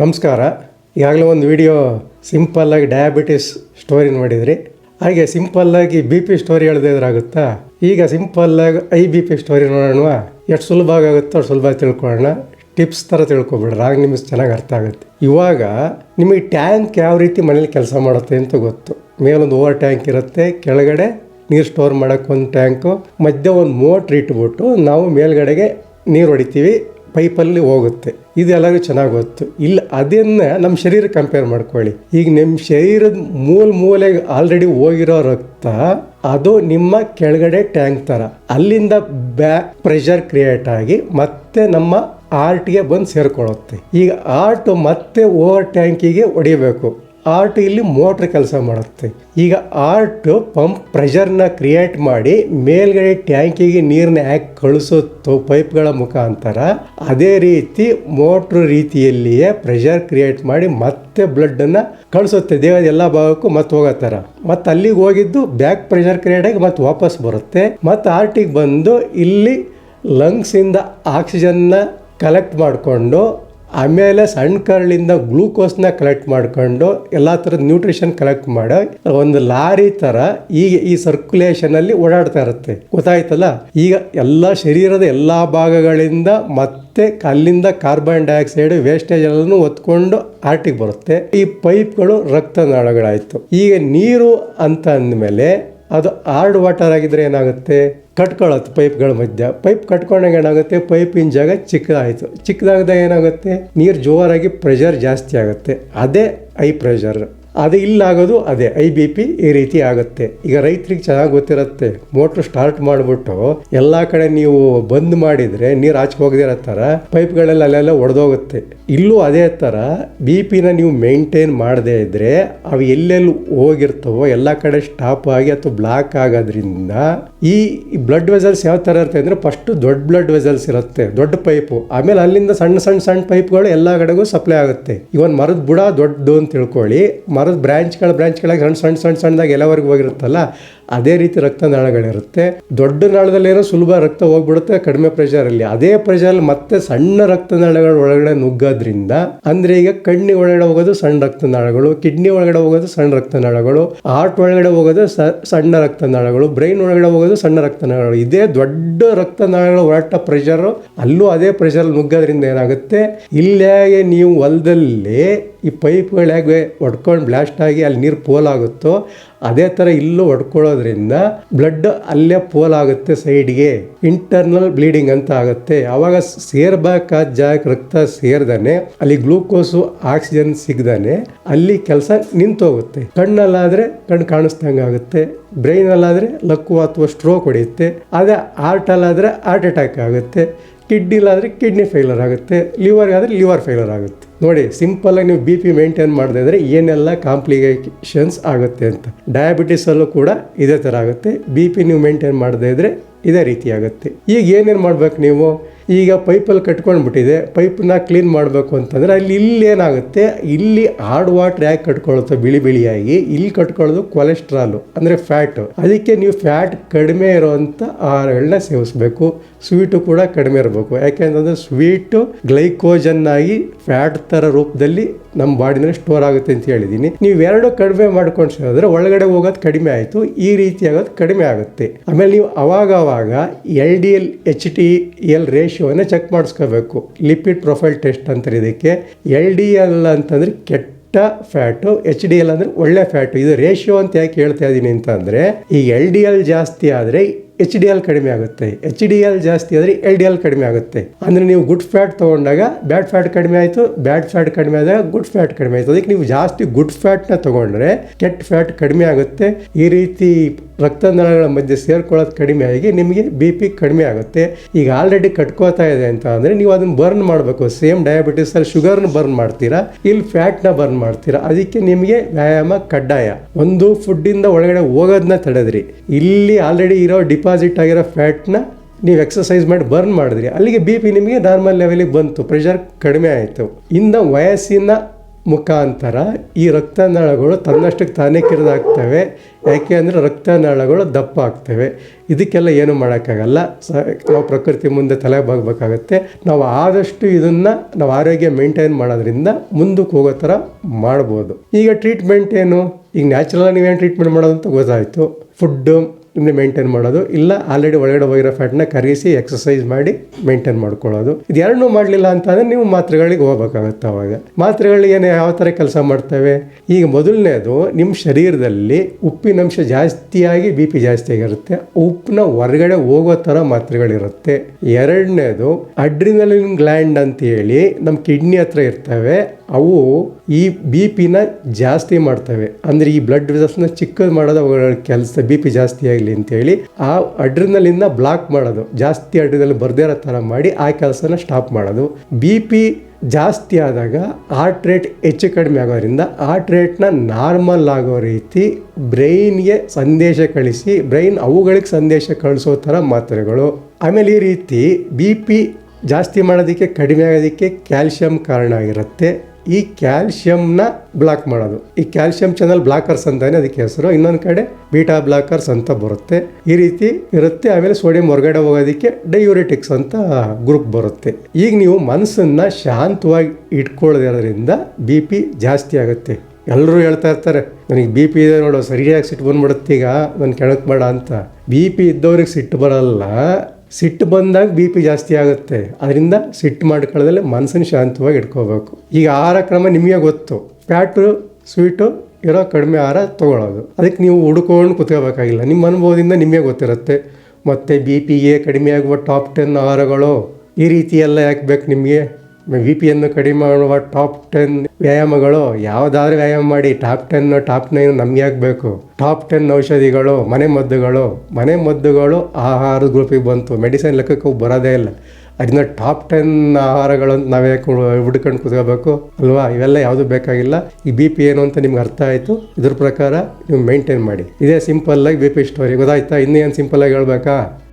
ನಮಸ್ಕಾರ. ಈಗಾಗಲೇ ಒಂದು ವಿಡಿಯೋ ಸಿಂಪಲ್ಲಾಗಿ ಡಯಾಬಿಟಿಸ್ ಸ್ಟೋರಿ ನೋಡಿದ್ರಿ ಹಾಗೆ ಸಿಂಪಲ್ಲಾಗಿ ಬಿ ಪಿ ಸ್ಟೋರಿ ಹೇಳ್ದಿದ್ರಾಗುತ್ತಾ ಈಗ ಸಿಂಪಲ್ಲಾಗಿ ಐ ಬಿ ಪಿ ಸ್ಟೋರಿ ನೋಡೋಣ ಎಷ್ಟು ಸುಲಭ ಆಗುತ್ತೋ ಅಷ್ಟು ಸುಲಭ ತಿಳ್ಕೊಳ್ಳೋಣ. ಟಿಪ್ಸ್ ಥರ ತಿಳ್ಕೊಬಿಡ್ರಿ. ಆಗ ನಿಮಗೆ ಚೆನ್ನಾಗಿ ಅರ್ಥ ಆಗುತ್ತೆ. ಇವಾಗ ನಿಮಗೆ ಟ್ಯಾಂಕ್ ಯಾವ ರೀತಿ ಮನೇಲಿ ಕೆಲಸ ಮಾಡುತ್ತೆ ಅಂತ ಗೊತ್ತು. ಮೇಲೊಂದು ಓವರ್ ಟ್ಯಾಂಕ್ ಇರುತ್ತೆ, ಕೆಳಗಡೆ ನೀರು ಸ್ಟೋರ್ ಮಾಡೋಕ್ಕೆ ಒಂದು ಟ್ಯಾಂಕು ಮಧ್ಯೆ ಒಂದು ಮೋಟ್ರ್ ಇಟ್ಬಿಟ್ಟು ನಾವು ಮೇಲ್ಗಡೆಗೆ ನೀರು ಹೊಡಿತೀವಿ. ಪೈಪಲ್ಲಿ ಹೋಗುತ್ತೆ. ಇದು ಎಲ್ಲರಿಗೂ ಚೆನ್ನಾಗಿ ಗೊತ್ತು. ಇಲ್ಲ ಅದನ್ನ ನಮ್ಮ ಶರೀರ ಕಂಪೇರ್ ಮಾಡ್ಕೊಳ್ಳಿ. ಈಗ ನಿಮ್ಮ ಶರೀರದ ಮೂಲ ಮೂಲೆಗೆ ಆಲ್ರೆಡಿ ಹೋಗಿರೋ ರಕ್ತ, ಅದು ನಿಮ್ಮ ಕೆಳಗಡೆ ಟ್ಯಾಂಕ್ ಥರ ಅಲ್ಲಿಂದ ಬ್ಯಾಕ್ ಪ್ರೆಷರ್ ಕ್ರಿಯೇಟ್ ಆಗಿ ಮತ್ತೆ ನಮ್ಮ ಆರ್ಟ್ಗೆ ಬಂದು ಸೇರ್ಕೊಳ್ಳುತ್ತೆ. ಈಗ ಆರ್ಟ್ ಮತ್ತೆ ಓವರ್ ಟ್ಯಾಂಕಿಗೆ ಹೊಡಿಬೇಕು. ಆರ್ಟ್ ಇಲ್ಲಿ ಮೋಟ್ರ್ ಕೆಲಸ ಮಾಡುತ್ತೆ. ಈಗ ಆರ್ಟ್ ಪಂಪ್ ಪ್ರೆಷರ್ನ ಕ್ರಿಯೇಟ್ ಮಾಡಿ ಮೇಲ್ಗಡೆ ಟ್ಯಾಂಕಿಗೆ ನೀರನ್ನ ಯಾಕೆ ಕಳಿಸುತ್ತೋ ಪೈಪ್ಗಳ ಮುಖಾಂತರ ಅದೇ ರೀತಿ ಮೋಟ್ರ್ ರೀತಿಯಲ್ಲಿಯೇ ಪ್ರೆಷರ್ ಕ್ರಿಯೇಟ್ ಮಾಡಿ ಮತ್ತೆ ಬ್ಲಡ್ಡನ್ನು ಕಳಿಸುತ್ತೆ. ದೇಹದ ಎಲ್ಲ ಭಾಗಕ್ಕೂ ಮತ್ತೆ ಹೋಗತ್ತಾರ ಮತ್ತೆ ಅಲ್ಲಿಗೆ ಹೋಗಿದ್ದು ಬ್ಯಾಕ್ ಪ್ರೆಷರ್ ಕ್ರಿಯೇಟ್ ಆಗಿ ಮತ್ತೆ ವಾಪಸ್ ಬರುತ್ತೆ. ಮತ್ತೆ ಆರ್ಟಿಗೆ ಬಂದು ಇಲ್ಲಿ ಲಂಗ್ಸಿಂದ ಆಕ್ಸಿಜನ್ನ ಕಲೆಕ್ಟ್ ಮಾಡಿಕೊಂಡು ಆಮೇಲೆ ಸಣ್ಣ ಕರಳಿಂದ ಗ್ಲೂಕೋಸ್ನ ಕಲೆಕ್ಟ್ ಮಾಡ್ಕೊಂಡು ಎಲ್ಲ ಥರದ ನ್ಯೂಟ್ರಿಷನ್ ಕಲೆಕ್ಟ್ ಮಾಡಿ ಒಂದು ಲಾರಿ ಥರ ಈಗ ಈ ಸರ್ಕ್ಯುಲೇಷನಲ್ಲಿ ಓಡಾಡ್ತಾ ಇರುತ್ತೆ. ಗೊತ್ತಾಯ್ತಲ್ಲ? ಈಗ ಎಲ್ಲ ಶರೀರದ ಎಲ್ಲ ಭಾಗಗಳಿಂದ ಮತ್ತೆ ಅಲ್ಲಿಂದ ಕಾರ್ಬನ್ ಡೈಆಕ್ಸೈಡ್ ವೇಸ್ಟೇಜ್ ಎಲ್ಲನೂ ಒತ್ಕೊಂಡು ಆರ್ಟಿಗೆ ಬರುತ್ತೆ. ಈ ಪೈಪ್ಗಳು ರಕ್ತನಾಳಗಳಾಯಿತು. ಈಗ ನೀರು ಅಂತ ಅಂದಮೇಲೆ ಅದು ಹಾರ್ಡ್ ವಾಟರ್ ಆಗಿದ್ರೆ ಏನಾಗುತ್ತೆ? ಕಟ್ಕೊಳ್ಳುತ್ತೆ ಪೈಪ್ಗಳ ಮಧ್ಯ. ಪೈಪ್ ಕಟ್ಕೊಂಡಾಗ ಏನಾಗುತ್ತೆ? ಪೈಪಿನ ಜಾಗ ಚಿಕ್ಕದಾಯಿತು. ಚಿಕ್ಕದಾಗದ ಏನಾಗುತ್ತೆ? ನೀರು ಜೋರಾಗಿ ಪ್ರೆಷರ್ ಜಾಸ್ತಿ ಆಗುತ್ತೆ. ಅದೇ ಐ ಪ್ರೆಷರ್ ಅದು ಇಲ್ಲಾಗೋದು ಅದೇ, ಐ ಬಿ ಪಿ ಈ ರೀತಿ ಆಗುತ್ತೆ. ಈಗ ರೈತರಿಗೆ ಚೆನ್ನಾಗಿ ಗೊತ್ತಿರುತ್ತೆ, ಮೋಟ್ರ್ ಸ್ಟಾರ್ಟ್ ಮಾಡಿಬಿಟ್ಟು ಎಲ್ಲ ಕಡೆ ನೀವು ಬಂದ್ ಮಾಡಿದರೆ, ನೀರು ಆಚೆ ಹೋಗದಿರೋ ಥರ ಪೈಪ್ಗಳೆಲ್ಲ ಅಲ್ಲೆಲ್ಲ ಒಡೆದೋಗುತ್ತೆ. ಇಲ್ಲೂ ಅದೇ ಥರ ಬಿ ಪಿನ ನೀವು ಮೇಂಟೈನ್ ಮಾಡದೇ ಇದ್ದರೆ ಅವು ಎಲ್ಲೆಲ್ಲಿ ಹೋಗಿರ್ತವೋ, ಎಲ್ಲ ಕಡೆ ಸ್ಟಾಪ್ ಆಗಿ ಅಥವಾ ಬ್ಲಾಕ್ ಆಗೋದ್ರಿಂದ ಈ ಬ್ಲಡ್ ವೆಸಲ್ಸ್ ಯಾವ ಥರ ಇರುತ್ತೆ ಅಂದರೆ ಫಸ್ಟ್ ದೊಡ್ಡ ಬ್ಲಡ್ ವೆಸಲ್ಸ್ ಇರುತ್ತೆ, ದೊಡ್ಡ ಪೈಪು. ಆಮೇಲೆ ಅಲ್ಲಿಂದ ಸಣ್ಣ ಸಣ್ಣ ಸಣ್ಣ ಪೈಪ್ಗಳು ಎಲ್ಲ ಕಡೆಗೂ ಸಪ್ಲೈ ಆಗುತ್ತೆ. ಇವನ್ ಮರದ ಬುಡ ದೊಡ್ಡದು ಅಂತ ತಿಳ್ಕೊಳ್ಳಿ ಮರದ ಬ್ರ್ಯಾಂಚ್ಗಳ ಬ್ರ್ಯಾಂಚ್ಗಳಾಗಿ ಸಣ್ಣ ಸಣ್ಣ ಸಣ್ಣ ಸಣ್ಣದಾಗಿ ಎಲ್ಲವರೆಗೂ ಹೋಗಿರುತ್ತಲ್ಲ ಅದೇ ರೀತಿ ರಕ್ತನಾಳಗಳಿರುತ್ತೆ. ದೊಡ್ಡ ನಾಳದಲ್ಲಿ ಏನೋ ಸುಲಭ ರಕ್ತ ಹೋಗ್ಬಿಡುತ್ತೆ, ಕಡಿಮೆ ಪ್ರೆಷರಲ್ಲಿ ಅದೇ ಪ್ರೆಷರಲ್ಲಿ ಮತ್ತೆ ಸಣ್ಣ ರಕ್ತನಾಳಗಳ ಒಳಗಡೆ ನುಗ್ಗೋದ್ರಿಂದ, ಅಂದ್ರೆ ಈಗ ಕಣ್ಣಿ ಒಳಗಡೆ ಹೋಗೋದು ಸಣ್ಣ ರಕ್ತನಾಳಗಳು, ಕಿಡ್ನಿ ಒಳಗಡೆ ಹೋಗೋದು ಸಣ್ಣ ರಕ್ತನಾಳಗಳು ಹಾರ್ಟ್ ಒಳಗಡೆ ಹೋಗೋದು ಸಣ್ಣ ರಕ್ತನಾಳಗಳು ಬ್ರೈನ್ ಒಳಗಡೆ ಹೋಗೋದು ಸಣ್ಣ ರಕ್ತನಾಳಗಳು. ಇದೇ ದೊಡ್ಡ ರಕ್ತನಾಳಗಳ ಹೊರಟ ಪ್ರೆಷರು ಅಲ್ಲೂ ಅದೇ ಪ್ರೆಷರ್ ನುಗ್ಗೋದ್ರಿಂದ ಏನಾಗುತ್ತೆ? ಇಲ್ಲೇ ನೀವು ಹೊಲದಲ್ಲಿ ಈ ಪೈಪ್ಗಳು ಹೇಗೆ ಹೊಡ್ಕೊಂಡು ಬ್ಲಾಸ್ಟ್ ಆಗಿ ಅಲ್ಲಿ ನೀರು ಪೋಲಾಗುತ್ತೋ ಅದೇ ಥರ ಇಲ್ಲೂ ಹೊಡ್ಕೊಳ್ಳೋದ್ರಿಂದ ಬ್ಲಡ್ ಅಲ್ಲೇ ಪೋಲಾಗುತ್ತೆ ಸೈಡ್ಗೆ ಇಂಟರ್ನಲ್ ಬ್ಲೀಡಿಂಗ್ ಅಂತ ಆಗುತ್ತೆ. ಆವಾಗ ಸೇರ್ಬೇಕಾದ ಜಾಗಕ್ಕೆ ರಕ್ತ ಸೇರ್ದಾನೆ, ಅಲ್ಲಿ ಗ್ಲೂಕೋಸು ಆಕ್ಸಿಜನ್ ಸಿಗ್ದಾನೆ, ಅಲ್ಲಿ ಕೆಲಸ ನಿಂತೋಗುತ್ತೆ. ಕಣ್ಣಲ್ಲಾದರೆ ಕಣ್ಣು ಕಾಣಿಸ್ದಂಗೆ ಆಗುತ್ತೆ ಬ್ರೈನಲ್ಲಾದರೆ ಲಕ್ಕು ಅಥವಾ ಸ್ಟ್ರೋಕ್ ಹೊಡೆಯುತ್ತೆ, ಅದೇ ಹಾರ್ಟಲ್ಲಾದರೆ ಹಾರ್ಟ್ ಅಟ್ಯಾಕ್ ಆಗುತ್ತೆ ಕಿಡ್ನಿಲಾದರೆ ಕಿಡ್ನಿ ಫೇಲರ್ ಆಗುತ್ತೆ ಲಿವರ್ ಆದರೆ ಲಿವರ್ ಫೇಲರ್ ಆಗುತ್ತೆ. ನೋಡಿ ಸಿಂಪಲ್ಲಾಗಿ ನೀವು ಬಿ ಪಿ ಮೇಂಟೈನ್ ಮಾಡದೇ ಇದ್ರೆ ಏನೆಲ್ಲ ಕಾಂಪ್ಲಿಕೇಶನ್ಸ್ ಆಗುತ್ತೆ ಅಂತ. ಡಯಾಬಿಟಿಸಲ್ಲೂ ಕೂಡ ಇದೇ ಥರ ಆಗುತ್ತೆ. ಬಿ ಪಿ ನೀವು ಮೇಂಟೈನ್ ಮಾಡದೇ ಇದ್ರೆ ಇದೇ ರೀತಿ ಆಗುತ್ತೆ. ಈಗ ಏನೇನು ಮಾಡ್ಬೇಕು ನೀವು? ಈಗ ಪೈಪಲ್ಲಿ ಕಟ್ಕೊಂಡ್ಬಿಟ್ಟಿದೆ ಪೈಪನ್ನ ಕ್ಲೀನ್ ಮಾಡಬೇಕು ಅಂತಂದರೆ ಅಲ್ಲಿ ಇಲ್ಲಿ ಏನಾಗುತ್ತೆ ಇಲ್ಲಿ ಹಾರ್ಡ್ ವಾಟರ್ ಯಾಕೆ ಕಟ್ಕೊಳ್ಳುತ್ತೆ ಬಿಳಿ ಬಿಳಿಯಾಗಿ. ಇಲ್ಲಿ ಕಟ್ಕೊಳ್ಳೋದು ಕೊಲೆಸ್ಟ್ರಾಲು ಅಂದರೆ ಫ್ಯಾಟು ಅದಕ್ಕೆ ನೀವು ಫ್ಯಾಟ್ ಕಡಿಮೆ ಇರೋವಂಥ ಆಹಾರಗಳನ್ನ ಸೇವಿಸಬೇಕು. ಸ್ವೀಟು ಕೂಡ ಕಡಿಮೆ ಇರಬೇಕು. ಯಾಕೆಂತಂದರೆ ಸ್ವೀಟು ಗ್ಲೈಕೋಜನ್ನಾಗಿ ಫ್ಯಾಟ್ ಥರ ರೂಪದಲ್ಲಿ ನಮ್ಮ ಬಾಡಿನಲ್ಲಿ ಸ್ಟೋರ್ ಆಗುತ್ತೆ ಅಂತ ಹೇಳಿದ್ದೀನಿ ನೀವು ಎರಡು ಕಡಿಮೆ ಮಾಡ್ಕೊಂಡು ಸೇರಿದ್ರೆ ಒಳಗಡೆ ಹೋಗೋದು ಕಡಿಮೆ ಆಯಿತು, ಈ ರೀತಿ ಆಗೋದು ಕಡಿಮೆ ಆಗುತ್ತೆ. ಆಮೇಲೆ ನೀವು ಅವಾಗ ಅವಾಗ L D L H T L ರೇಷಿಯೋನ check ಮಾಡಿಸ್ಕೋಬೇಕು. ಲಿಪಿಡ್ ಪ್ರೊಫೈಲ್ ಟೆಸ್ಟ್ ಅಂತಾರೆ ಇದಕ್ಕೆ. ಎಲ್ ಡಿ ಎಲ್ ಅಂತಂದ್ರೆ ಕೆಟ್ಟ ಫ್ಯಾಟು ಎಚ್ ಡಿ ಎಲ್ ಅಂದರೆ ಒಳ್ಳೆ ಫ್ಯಾಟು ಇದು ರೇಷಿಯೋ ಅಂತ ಯಾಕೆ ಹೇಳ್ತಾ ಇದ್ದೀನಿ ಅಂತಂದರೆ ಈ ಎಲ್ ಡಿ ಎಲ್ ಜಾಸ್ತಿ ಆದರೆ ಎಚ್ ಡಿ ಎಲ್ ಕಡಿಮೆ ಆಗುತ್ತೆ. ಎಚ್ ಡಿ ಎಲ್ ಜಾಸ್ತಿ ಆದರೆ ಎಲ್ ಡಿ ಎಲ್ ಕಡಿಮೆ ಆಗುತ್ತೆ. ಅಂದರೆ ನೀವು ಗುಡ್ ಫ್ಯಾಟ್ ತೊಗೊಂಡಾಗ ಬ್ಯಾಡ್ ಫ್ಯಾಟ್ ಕಡಿಮೆ ಆಯಿತು ಬ್ಯಾಡ್ ಫ್ಯಾಟ್ ಕಡಿಮೆ ಆದಾಗ ಗುಡ್ ಫ್ಯಾಟ್ ಕಡಿಮೆ ಆಯಿತು. ಅದಕ್ಕೆ ನೀವು ಜಾಸ್ತಿ ಗುಡ್ ಫ್ಯಾಟ್ನ ತೊಗೊಂಡ್ರೆ ಕೆಟ್ಟ ಫ್ಯಾಟ್ ಕಡಿಮೆ ಆಗುತ್ತೆ. ಈ ರೀತಿ ರಕ್ತನಾಳಗಳ ಮಧ್ಯೆ ಸೇರ್ಕೊಳ್ಳೋದು ಕಡಿಮೆ ಆಗಿ ನಿಮಗೆ ಬಿ ಪಿ ಕಡಿಮೆ ಆಗುತ್ತೆ. ಈಗ ಆಲ್ರೆಡಿ ಕಟ್ಕೋತಾ ಇದೆ ಅಂತ ಅಂದರೆ ನೀವು ಅದನ್ನು ಬರ್ನ್ ಮಾಡಬೇಕು. ಸೇಮ್ ಡಯಾಬಿಟಿಸಲ್ಲಿ ಶುಗರ್ನ ಬರ್ನ್ ಮಾಡ್ತೀರಾ, ಇಲ್ಲಿ ಫ್ಯಾಟ್ನ ಬರ್ನ್ ಮಾಡ್ತೀರಾ. ಅದಕ್ಕೆ ನಿಮಗೆ ವ್ಯಾಯಾಮ ಕಡ್ಡಾಯ. ಒಂದು ಫುಡ್ಡಿಂದ ಒಳಗಡೆ ಹೋಗೋದನ್ನ ತಡೆದ್ರಿ. ಇಲ್ಲಿ ಆಲ್ರೆಡಿ ಇರೋ ಡಿಪಾಸಿಟ್ ಆಗಿರೋ ಫ್ಯಾಟ್ನ ನೀವು ಎಕ್ಸಸೈಸ್ ಮಾಡಿ ಬರ್ನ್ ಮಾಡಿದ್ರಿ. ಅಲ್ಲಿಗೆ ಬಿ ಪಿ ನಿಮಗೆ ನಾರ್ಮಲ್ ಲೆವೆಲಿಗೆ ಬಂತು. ಪ್ರೆಷರ್ ಕಡಿಮೆ ಆಯಿತು. ಇನ್ನು ವಯಸ್ಸಿನ ಮುಖಾಂತರ ಈ ರಕ್ತನಾಳಗಳು ತನ್ನಷ್ಟಕ್ಕೆ ತಾನೇ ಕಿರಿದಾಗ್ತವೆ. ಯಾಕೆ ಅಂದರೆ ರಕ್ತನಾಳಗಳು ದಪ್ಪ ಆಗ್ತವೆ. ಇದಕ್ಕೆಲ್ಲ ಏನು ಮಾಡೋಕ್ಕಾಗಲ್ಲ. ಸ, ನಾವು ಪ್ರಕೃತಿ ಮುಂದೆ ತಲೆ ಬಾಗಬೇಕಾಗತ್ತೆ. ನಾವು ಆದಷ್ಟು ಇದನ್ನು ನಾವು ಆರೋಗ್ಯ ಮೇಂಟೈನ್ ಮಾಡೋದ್ರಿಂದ ಮುಂದಕ್ಕೆ ಹೋಗೋ ಥರ ಮಾಡ್ಬೋದು. ಈಗ ಟ್ರೀಟ್ಮೆಂಟ್ ಏನು? ಈಗ ನ್ಯಾಚುರಲ್ ನೀವೇನು ಟ್ರೀಟ್ಮೆಂಟ್ ಮಾಡೋದಂತ ಗೊತ್ತಾಯಿತು. ಫುಡ್ಡು ಇಂದ ಮೇಂಟೈನ್ ಮಾಡೋದು. ಇಲ್ಲ ಆಲ್ರೆಡಿ ಒಳಗಡೆ ಹೋಗಿರೋ ಫ್ಯಾಟ್ನ ಕರಗಿಸಿ ಎಕ್ಸಸೈಸ್ ಮಾಡಿ ಮೇಂಟೈನ್ ಮಾಡ್ಕೊಳ್ಳೋದು. ಇದು ಎರಡನ್ನೂ ಮಾಡಲಿಲ್ಲ ಅಂತಂದರೆ ನೀವು ಮಾತ್ರೆಗಳಿಗೆ ಹೋಗ್ಬೇಕಾಗತ್ತೆ ಅವಾಗ. ಮಾತ್ರೆಗಳಿಗೆ ಯಾವ ಥರ ಕೆಲಸ ಮಾಡ್ತವೆ? ಈಗ ಮೊದಲನೇದು ನಿಮ್ಮ ಶರೀರದಲ್ಲಿ ಉಪ್ಪಿನಂಶ ಜಾಸ್ತಿಯಾಗಿ ಬಿ ಪಿ ಜಾಸ್ತಿ ಆಗಿರುತ್ತೆ. ಉಪ್ಪನ್ನ ಹೊರಗಡೆ ಹೋಗೋ ಥರ ಮಾತ್ರೆಗಳಿರುತ್ತೆ. ಎರಡನೇದು ಅಡ್ರಿನಲಿನ್ ಗ್ಲ್ಯಾಂಡ್ ಅಂತ ಹೇಳಿ ನಮ್ಮ ಕಿಡ್ನಿ ಹತ್ರ ಇರ್ತವೆ. ಅವು ಈ ಬಿ ಪಿನ ಜಾಸ್ತಿ ಮಾಡ್ತವೆ. ಅಂದರೆ ಈ ಬ್ಲಡ್ ವೆಸಲ್ಸ್ನ ಚಿಕ್ಕದು ಮಾಡೋದು ಅವುಗಳ ಕೆಲಸ ಬಿ ಪಿ ಜಾಸ್ತಿ ಆಗಲಿ ಅಂತೇಳಿ ಆ ಅಡ್ರಿನಲಿಂದ ಬ್ಲಾಕ್ ಮಾಡೋದು. ಜಾಸ್ತಿ ಅಡ್ರಿನಲ್ಲಿ ಬರದೇ ಇರೋ ಥರ ಮಾಡಿ ಆ ಕೆಲಸನ ಸ್ಟಾಪ್ ಮಾಡೋದು. ಬಿ ಪಿ ಜಾಸ್ತಿ ಆದಾಗ ಹಾರ್ಟ್ ರೇಟ್ ಹೆಚ್ಚು ಕಡಿಮೆ ಆಗೋದ್ರಿಂದ ಹಾರ್ಟ್ ರೇಟ್ನ ನಾರ್ಮಲ್ ಆಗೋ ರೀತಿ ಬ್ರೈನ್ಗೆ ಸಂದೇಶ ಕಳಿಸಿ, ಬ್ರೈನ್ ಅವುಗಳಿಗೆ ಸಂದೇಶ ಕಳಿಸೋ ಥರ ಮಾತ್ರೆಗಳು. ಆಮೇಲೆ ಈ ರೀತಿ ಬಿ ಪಿ ಜಾಸ್ತಿ ಮಾಡೋದಕ್ಕೆ ಕಡಿಮೆ ಆಗೋದಕ್ಕೆ ಕ್ಯಾಲ್ಶಿಯಂ ಕಾರಣ ಆಗಿರುತ್ತೆ. ಈ ಕ್ಯಾಲ್ಶಿಯಂನ ಬ್ಲಾಕ್ ಮಾಡೋದು. ಈ ಕ್ಯಾಲ್ಶಿಯಂ ಚಾನಲ್ ಬ್ಲಾಕರ್ಸ್ ಅಂತಾನೆ ಅದಕ್ಕೆ ಹೆಸರು. ಇನ್ನೊಂದು ಕಡೆ ಬೀಟಾ ಬ್ಲಾಕರ್ಸ್ ಅಂತ ಬರುತ್ತೆ. ಈ ರೀತಿ ಇರುತ್ತೆ. ಆಮೇಲೆ ಸೋಡಿಯಂ ಹೊರಗಡೆ ಹೋಗೋದಕ್ಕೆ ಡಯೂರಿಟಿಕ್ಸ್ ಅಂತ ಗ್ರೂಪ್ ಬರುತ್ತೆ. ಈಗ ನೀವು ಮನಸ್ಸನ್ನ ಶಾಂತವಾಗಿ ಇಟ್ಕೊಳ್ಳೋದ್ರಿಂದ ಬಿ ಪಿ ಜಾಸ್ತಿ ಆಗುತ್ತೆ. ಎಲ್ಲರೂ ಹೇಳ್ತಾ ಇರ್ತಾರೆ, ನನಗೆ ಬಿ ಪಿ ಇದೆ ನೋಡು, ಸರಿಯಾಗಿ ಸಿಟ್ಟು ಬಂದ್ಬಿಡುತ್ತೀಗ ಈಗ ನಾನು ಕೆಳಕ್ಕೆ ಬೇಡ ಅಂತ. ಬಿ ಪಿ ಇದ್ದವ್ರಿಗೆ ಸಿಟ್ಟು ಬರಲ್ಲ. ಸಿಟ್ಟು ಬಂದಾಗ ಬಿ ಪಿ ಜಾಸ್ತಿ ಆಗುತ್ತೆ. ಅದರಿಂದ ಸಿಟ್ಟು ಮಾಡ್ಕೊಳ್ಳೋದಲ್ಲಿ ಮನಸ್ಸನ್ನು ಶಾಂತವಾಗಿ ಇಟ್ಕೋಬೇಕು. ಈಗ ಆಹಾರ ಕ್ರಮ ನಿಮಗೆ ಗೊತ್ತು. ಫ್ಯಾಟು ಸ್ವೀಟು ಇರೋ ಕಡಿಮೆ ಆಹಾರ ತೊಗೊಳ್ಳೋದು. ಅದಕ್ಕೆ ನೀವು ಹುಡ್ಕೊಂಡು ಕುತ್ಕೋಬೇಕಾಗಿಲ್ಲ. ನಿಮ್ಮ ಅನುಭವದಿಂದ ನಿಮಗೆ ಗೊತ್ತಿರುತ್ತೆ. ಮತ್ತು ಬಿ ಪಿಗೆ ಕಡಿಮೆ ಆಗುವ ಟಾಪ್ ಟೆನ್ ಆಹಾರಗಳು ಈ ರೀತಿ ಎಲ್ಲ ಯಾಕೆ ಬೇಕು ನಿಮಗೆ? ವಿ ಪಿಯನ್ನು ಕಡಿಮೆ ಮಾಡುವ ಟಾಪ್ ಟೆನ್ ವ್ಯಾಯಾಮಗಳು, ಯಾವುದಾದ್ರೂ ವ್ಯಾಯಾಮ ಮಾಡಿ ಟಾಪ್ ಟೆನ್ ಟಾಪ್ ನೈನ್ ನಮ್ಗೆ ಆಗಬೇಕು. ಬೇಕು ಟಾಪ್ ಟೆನ್ ಔಷಧಿಗಳು, ಮನೆ ಮದ್ದುಗಳು ಮನೆ ಮದ್ದುಗಳು ಆಹಾರದ ಗ್ರೂಪಿಗೆ ಬಂತು. ಮೆಡಿಸಿನ್ ಲೆಕ್ಕಕ್ಕೆ ಬರೋದೇ ಇಲ್ಲ. ಅದರಿಂದ ಟಾಪ್ ಟೆನ್ ಆಹಾರಗಳು ಅಂತ ನಾವೇ ಹುಡ್ಕೊಂಡು ಕುತ್ಕೋಬೇಕು, ಅಲ್ವಾ? ಇವೆಲ್ಲ ಯಾವುದು ಬೇಕಾಗಿಲ್ಲ. ಈ ಬಿ ಪಿ ಏನು ಅಂತ ನಿಮ್ಗೆ ಅರ್ಥ ಆಯಿತು. ಇದ್ರ ಪ್ರಕಾರ ನೀವು ಮೇಂಟೈನ್ ಮಾಡಿ. ಇದೇ ಸಿಂಪಲ್ಲಾಗಿ ಬಿ ಪಿ ಸ್ಟೋರಿ ಗೊತ್ತಾಯ್ತಾ? ಇನ್ನೇನು ಸಿಂಪಲ್ಲಾಗಿ ಹೇಳ್ಬೇಕಾ?